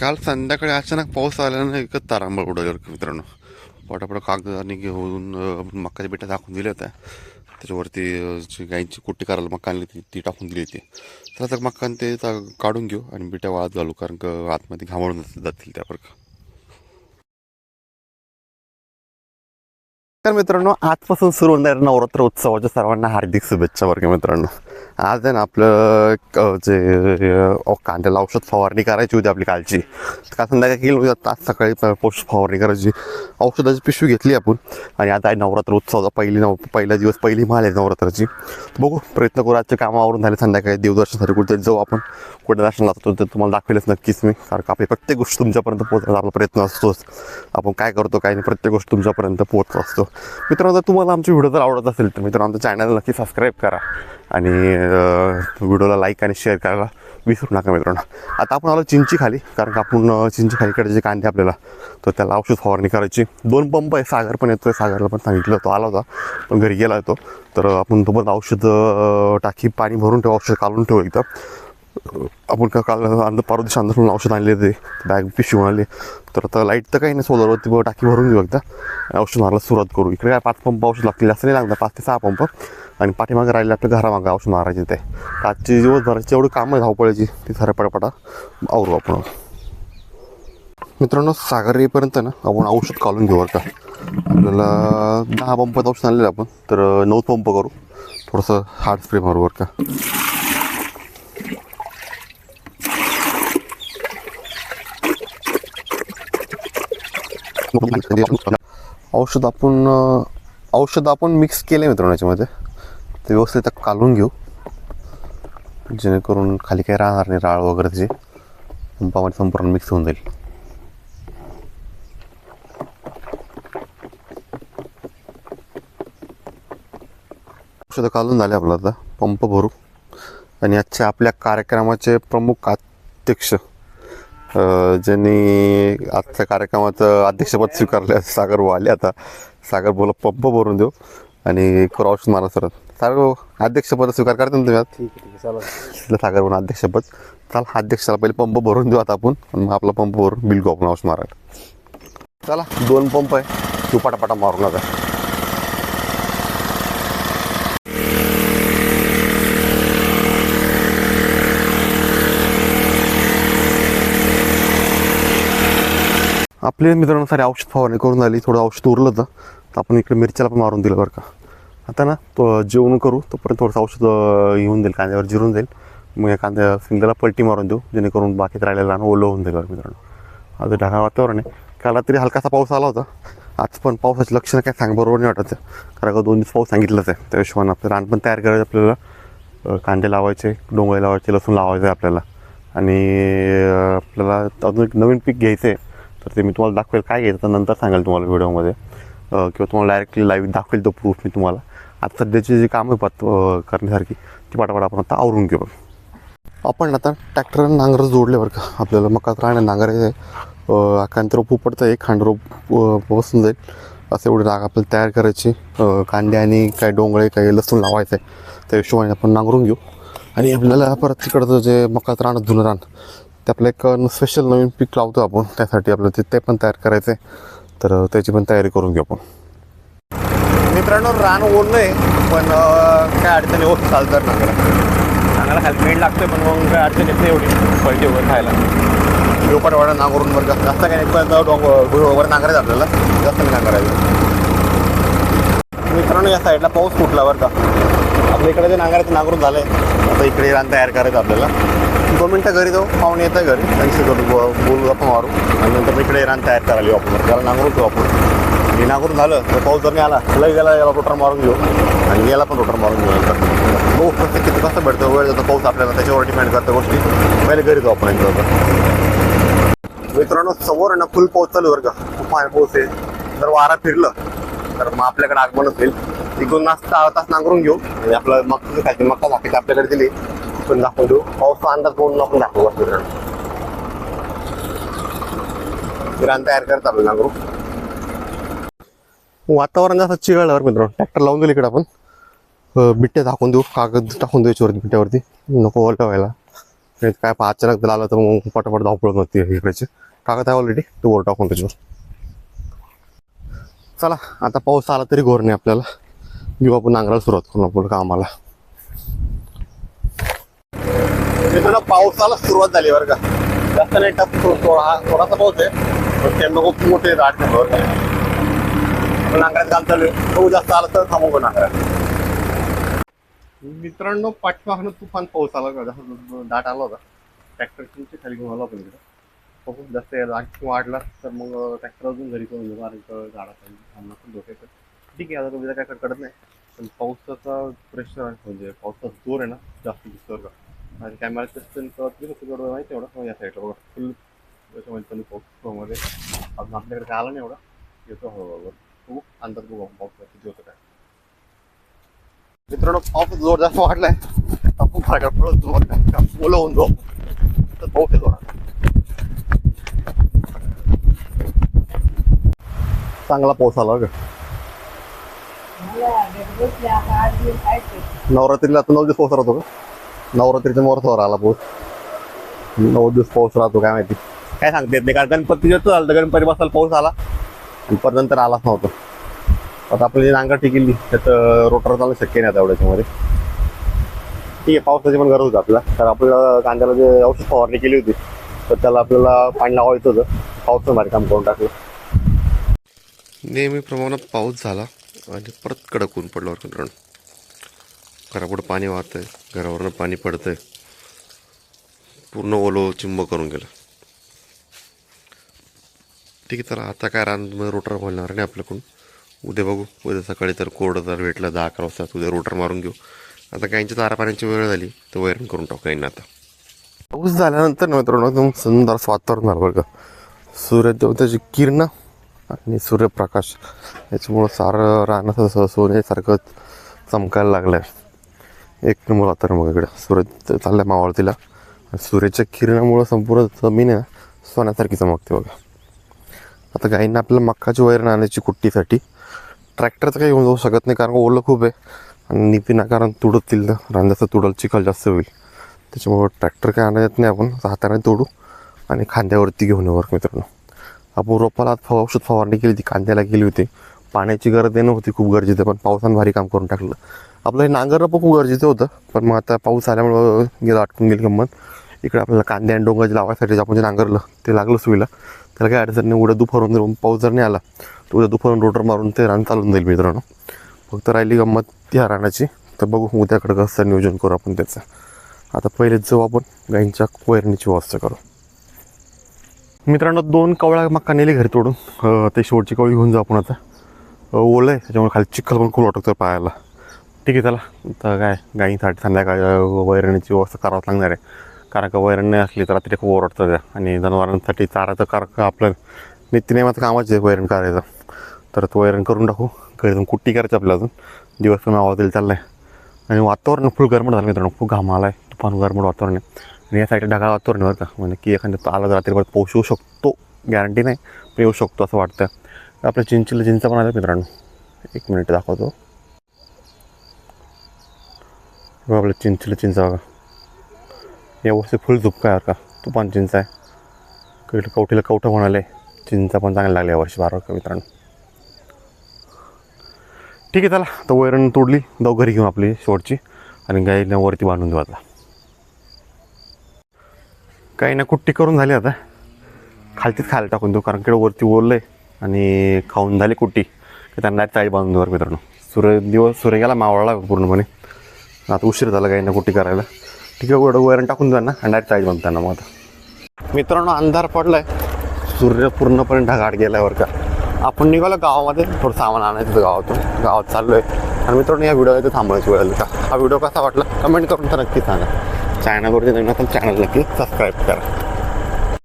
काल संध्याकाळी अचानक पाऊस आल्यानं एकच तारांबळ उडवलं मित्रांनो. पटापट कागदाने घेऊन मक्काच्या बिट्या दाखवून दिल्या होत्या. त्याच्यावरती जी गाईंची कुट्टी करायला मक्का आणली ती टाकून दिली होती. तर आता मक्कान ते काढून घेऊ आणि बिट्या वाळत घालू कारण का आतमध्ये घामळून जातील त्या तर मित्रांनो आजपासून सुरू होणार नवरात्र उत्सवाच्या सर्वांना हार्दिक शुभेच्छा वर्ग मित्रांनो. आज आहे ना आपलं जे कांद्याला औषध फवारणी करायची होती आपली कालची. काल संध्याकाळी केली होती आता आज सकाळी पोस्ट फवारणी करायची. औषधाची पिशवी घेतली आपण. आणि आता आहे नवरात्र उत्सवाचा पहिली नव पहिला दिवस पहिली माल आहे नवरात्राची. बघू प्रयत्न करू आजच्या कामावरून झाले संध्याकाळी. देवदर्शनासाठी कुठेतरी जाऊ आपण. कुठे दर्शन जातो ते तुम्हाला दाखवेलच नक्कीच मी. कारण का आपली प्रत्येक गोष्ट तुमच्यापर्यंत पोहोचण्याचा आपला प्रयत्न असतोच. आपण काय करतो काय नाही प्रत्येक गोष्ट तुमच्यापर्यंत पोहोचत असतो. मित्रांनो जर तुम्हाला आमची व्हिडिओ जर आवडत असेल तर मित्रांनो आमच्या चॅनल नक्की सबस्क्राईब करा. आणि व्हिडिओला लाईक आणि शेअर करायला विसरू नका मित्रांनो. आता आपण आलो चिंची खाली कारण का आपण अं, चिंची खालीकडे जे कांदे आपल्याला तर त्याला औषध फवारणी करायची. दोन पंप आहे सागर पण येतोय सागरला पण सांगितलं तो आला होता पण घरी गेला होतो. तर आपण तोपर्यंत औषध टाकी पाणी भरून ठेवू औषध काढून ठेवू एकदा. आपण का काल अंद पारू दिवशी अंदरून औषध आणले ते बॅग पिशवी आणली. तर आता लाइट तर काही नाही सोलरवरती ब- टाकी भरून घेऊ एकदा. औषध मारायला सुरुवात करू. इकडे काय पाच पंप औषध लागतील असं नाही लागणार पाच ते सहा पंप. आणि पाठीमागे राहिले आपल्या घरामागं औषध मारायचे ते आजची दिवसभराची एवढी कामं आहे धावपळीची ती सारे पटापटा आवरू आपण. मित्रांनो सागर येईपर्यंत ना आपण औषध काढून घेऊ का. आपल्याला दहा पंपात औषध आणलेलं आपण. तर नऊ पंप करू. थोडंसं हार्ड स्प्रे मारू बरं का. औषध आपण औषध आपण मिक्स केलं आहे मित्रांनो याच्यामध्ये. ते व्यवस्थित कालून घेऊ. जेणेकरून खाली काही राहणार नाही राळ वगैरे त्याची. पंपामध्ये संपूर्ण मिक्स होऊन जाईल. औषधं कालून झाले आपलं आता. पंप भरू. आणि आजच्या आपल्या कार्यक्रमाचे प्रमुख अध्यक्ष ज्यांनी आजच्या कार्यक्रमाचं अध्यक्षपद स्वीकारले सागर वाले आले आता. सागर बोला पंप भरून देऊ. आणि करू औषध मारा सरत भाऊ अध्यक्षपद स्वीकार करता ना तुम्ही आज ठीक आहे ठीक आहे चला सागर म्हणून अध्यक्षपद. चाल अध्यक्षाला पहिले पंप भरून देऊ आता आपण. आणि मग आपला पंप भरून बिल आपण औषध मारायला. चला दोन पंप आहे. तू पटापटा मारून आता आपले मित्रांनो सारे औषध फवारणी करून झाली थोडं औषध उरलं होतं. तर आपण इकडे मिरच्याला पण मारून दिलं बरं का. आता ना तो जेवण करू तोपर्यंत थोडंसं औषध येऊन जाईल कांद्यावर जिरून जाईल. मग या कांद्या सिंगला पलटी मारून देऊ जेणेकरून बाकीत राहिलेलं ना ओलं होऊन जाईल मित्रांनो. आता ढगाळ वातावरण आहे. काल रात्री हलकासा पाऊस आला होता. आज पण पावसाची लक्षणं काय सांग बरोबर नाही वाटत कारण का दोन दिवस पाऊस सांगितलंच आहे. त्या हिशोबानं आपलं रान पण तयार करायचं आपल्याला. कांदे लावायचे डोंगळे लावायचे लसूण लावायचं आहे आपल्याला. आणि आपल्याला अजून एक नवीन पीक घ्यायचं आहे तर ते मी तुम्हाला दाखवेल काय घ्यायचं तर नंतर सांगेल तुम्हाला व्हिडिओमध्ये किंवा तुम्हाला डायरेक्टली लाईव्ह दाखवेल तो प्रूफ मी तुम्हाला. आता सध्याची जी कामं आहे पात करण्यासारखी ती पाठापाठ आपण आता आवरून घेऊ. आपण आता ट्रॅक्टर नांगर जोडले बरं का. आपल्याला मकात राहणं नांगर आहे कांतरोप उपडतं एक खांड रोप बसून जाईल. असं एवढी राग आपल्याला तयार करायची. कांदे आणि काही डोंगळे काही लसूण लावायचं आहे. त्या हिशोबाने आपण नांगरून घेऊ. आणि आपल्याला परत तिकडचं जे मकात राहणं जुनं रान ते आपलं एक स्पेशल नवीन पीक लावतो आपण. त्यासाठी आपलं ते ते पण तयार करायचं आहे तर त्याची पण तयारी करून घेऊ आपण. मित्रांनो रान ओढणं आहे पण काय अडचणी होत चालतात नांगरा चांगला हेल्मेट लागते पण मग काय अडचण येत नाही एवढी. पलटी वगैरे खायला. लोकट वाडा नांगरून बरं जास्त. काही नाही पण डोंग वगैरे नांगरायचं आपल्याला. जास्त नाही नांगरायचं. मित्रांनो या साईडला पाऊस फुटला बरं का. आपल्या इकडे जे नांगरायचं नांगरून आहे आता इकडे रान तयार करायचं आपल्याला. दोन मिनटं घरी जाऊ. पाहुणे येतं घरी. त्यांची करू बोलू आपण मारू आणि नंतर मी इकडे रान तयार करायला येऊ आपण. त्याला नांगरून ठेवू आपण. हे नांगरून झालं तर पाऊस जर नाही आला लई गेला याला रोटर मारून घेऊ. आणि याला पण रोटर मारून घेऊ. नंतर बघू कसं किती कसं भेटतं? वेळ जातो पाऊस आपल्याला त्याच्यावर डिपेंड करतं गोष्टी. पहिले घरी जाऊ आपण एकदा मित्रांनो समोर ना फुल पाऊस चालू आहे बरं का खूप पाऊस आहे. जर वारा फिरलं तर मग आपल्याकडे आगमनच होईल. इकडून नाच तास तास नांगरून घेऊ. आणि आपलं मग खायची मक्का झाकायची आपल्याकडे दिली. पण दाखवून देऊ पाऊसचा अंदाज करून आपण दाखवू मित्रांनो रान तयार करत आपलं नांगरू वातावरण जास्त चिघळलं बरं मित्रांनो ट्रॅक्टर लावून दिली इकडे आपण बिट्टे टाकून देऊ कागद टाकून देऊ याच्यावरती बिट्ट्यावरती नको ओलं व्हायला काय पा- अचानक आलं तर मग पटापट धावपळ नव्हती इकडेची कागद आहे ऑलरेडी तो वर टाकून त्याच्यावर चला आता पाऊस आला तरी घोर नाही आपल्याला घेऊ आपण नांगराला सुरुवात करून आपण कामाला मित्रांनो पावसाला सुरुवात झाली बरं का. जास्त नाही टप थोडा थोडासा पाऊस आहे पण त्यांना खूप मोठे दाट नाही बरं का. नांगरात काम चालू आहे. पाऊस जास्त आला तर थांबू पण नांगरात. मित्रांनो पाठीमागनं तुफान पाऊस आला का? जास्त दाट आला होता. ट्रॅक्टर तुमच्या खाली घेऊन आला होता इकडे खूप जास्त आणखी वाढला तर मग ट्रॅक्टर अजून घरी करून घेऊ आणि झाडाखाली थांबणं पण धोक्याचं ठीक आहे आता तुम्ही काय कडकडत नाही पण पावसाचा प्रेशर म्हणजे पावसाचा जोर आहे ना जास्त दिसतो का आणि कॅमेराचं नाही तिकडं माहिती एवढा या साईडला बघा फुल त्याच्यामध्ये फ्लोमध्ये अजून आपल्याकडे काय आला नाही एवढा येतो हळूहळू बघू अंदाज बघू पाऊस किती होतं काय मित्रांनो पाऊस जोर जास्त वाढलाय आपण फाटा पडत ओलं होऊन जाऊ तर पाऊस येतो चांगला पाऊस आला बघा नवरात्रीला आता नऊ दिवस पाऊस राहतो का नवरात्रीच्या मोरथावर आला पाऊस नऊ दिवस पाऊस राहतो काय माहिती. काय सांगते येत नाही कारण गणपती जेव्हा झालं तर गणपती बसायला पाऊस आला. आणि परत नंतर आलाच नव्हता. आता आपली जी नांगर टिकिली त्यात रोटर चालणं शक्य नाही आता एवढ्याच्यामध्ये ठीक आहे पावसाची पण गरज होती आपल्याला. तर आपल्याला कांद्याला जे औषध फवारणी केली होती तर त्याला आपल्याला पाणी लावायचं होतं. पावसाचं भारी काम करून टाकलं. नेहमी प्रमाणात पाऊस झाला आणि परत कडक ऊन पडलं बरं मित्रांनो. घरापुढं पाणी वाहतं आहे घरावरनं पाणी पडतं आहे पूर्ण ओलो चिंब करून गेलं. ठीक आहे तर आता काय रान रोटर बोलणार नाही आपल्याकडून? उद्या बघू उद्या सकाळी तर कोरडं जर भेटलं दहा अकरा वाजता उद्या रोटर मारून घेऊ. आता काहींची तारा पाण्याची वेळ झाली तर वैरण करून टाकू गायींना आता. पाऊस झाल्यानंतर ना मित्रांनो एकदम सुंदर वातावरण झालं बरं का. सूर्यदेवताची किरणं आणि सूर्यप्रकाश याच्यामुळं सारं रान सोन्यासारखं चमकायला लागलं आहे एक नंबर वातावरण बघा इकडं. सूर्य चाललं मावळतीला. आणि सूर्याच्या किरणामुळं संपूर्ण जमीन आहे ना सोन्यासारखी चमकते बघा. आता गाईंना आपल्याला मक्काची वैरण आणायची कुट्टीसाठी. ट्रॅक्टरचं काही येऊन जाऊ शकत नाही कारण ओलं खूप आहे. आणि नितीना कारण तुडतील रांजाचं तुडल चिखल जास्त होईल. त्याच्यामुळं ट्रॅक्टर काय आणत नाही आपण हाताने तोडू आणि खांद्यावरती घेऊन येऊ मित्रांनो. आपण रोपाला फ औषध फवारणी केली होती कांद्याला केली होती. पाण्याची गरज येणं होती खूप गरजेचं पण पावसानं भारी काम करून टाकलं. आपलं हे नांगरणं पण खूप गरजेचं होतं. पण मग आता पाऊस आल्यामुळं गेलं अटकून गेली गंमत. इकडे आपल्याला कांदे आणि डोंगर लावायसाठी जे आपण जे नांगरलं ते लागलं सुईला. त्याला काही अडचण नाही उद्या दुपारून जर पाऊस जर नाही आला तर उद्या दुपारून रोटर मारून ते रान चालून जाईल मित्रांनो. फक्त राहिली गंमत त्या रानाची. तर बघू उद्याकडं कसं नियोजन करू आपण त्याचं. आता पहिलेच जाऊ आपण गाईंच्या कोयरणीची व्यवस्था करू. मित्रांनो दोन कवळ्या मक्का नेली घरी तोडून. ते शेवटची कवळी घेऊन जाऊ आपण आता. ओलं आहे त्याच्यामुळे खाली चिखल पण खूप वाटतं पायाला ठीक आहे चला. तर काय गाईंसाठी संध्याकाळी वैरणीची व्यवस्था करावं लागणार आहे. कारण का वैरण नाही असली तर रात्री खूप ओरडतं त्या. आणि जनावरांसाठी चाराचं कार का आपलं नित्यनेमाचं कामाचं आहे वैरण करायचं. तर तो वैरण करून टाकू. घरी जाऊन कुट्टी करायची आपल्या अजून. दिवस पण आवाज येईल चाललाय. आणि वातावरण फुल गरमट झालं मित्रांनो. खूप घाम आला आहे तुफान गरमट वातावरण आहे. आणि या साईडला ढगाळ वातावरण बरं का. म्हणजे की एखाद्या आला तर रात्रीभर पाऊस येऊ शकतो. गॅरंटी नाही पण येऊ शकतो असं वाटतं. आपल्या चिंचीला चिंचा पण आलं मित्रांनो. एक मिनिट दाखवतो बघा आपलं चिंचलं चिंचा बघा व्यवस्थित फुल झुपका आहे बरं का तुफान चिंचा आहे कडे कवठीला कवठं म्हणाले चिंचा पण चांगल्या लागल्या यावर्षी बारा का मित्रांनो ठीक आहे चला तर वैरण तोडली जाऊ घरी घेऊन आपली शेवटची आणि गाईला वरती बांधून देऊ आता काही ना कुट्टी करून झाली आता खालतीच खायला टाकून देऊ कारण की वरती ओरलं आहे आणि खाऊन झाली कुट्टी की त्यांना चाळी बांधून देऊ बरं मित्रांनो सूर्य दिवस सूर्य गेला मावळला पूर्णपणे आता उशीर झाला गाईंना कुठे करायला. ठीक आहे एवढं वैरण टाकून द्या ना आणि डायरेक्ट चाळी म्हणतात त्यांना मग आता. मित्रांनो अंधार पडलाय. सूर्य पूर्णपणे ढगाट गेल्यावर का. आपण निघालो गावामध्ये थोडं सामान आणायचं गावातून. गावात चाललो आहे आणि मित्रांनो या व्हिडिओ इथे थांबायची वेळ का? हा व्हिडिओ कसा वाटला? कमेंट करून तर नक्की सांगा. चॅनलवरती नवीन असेल चॅनल नक्की सबस्क्राईब करा.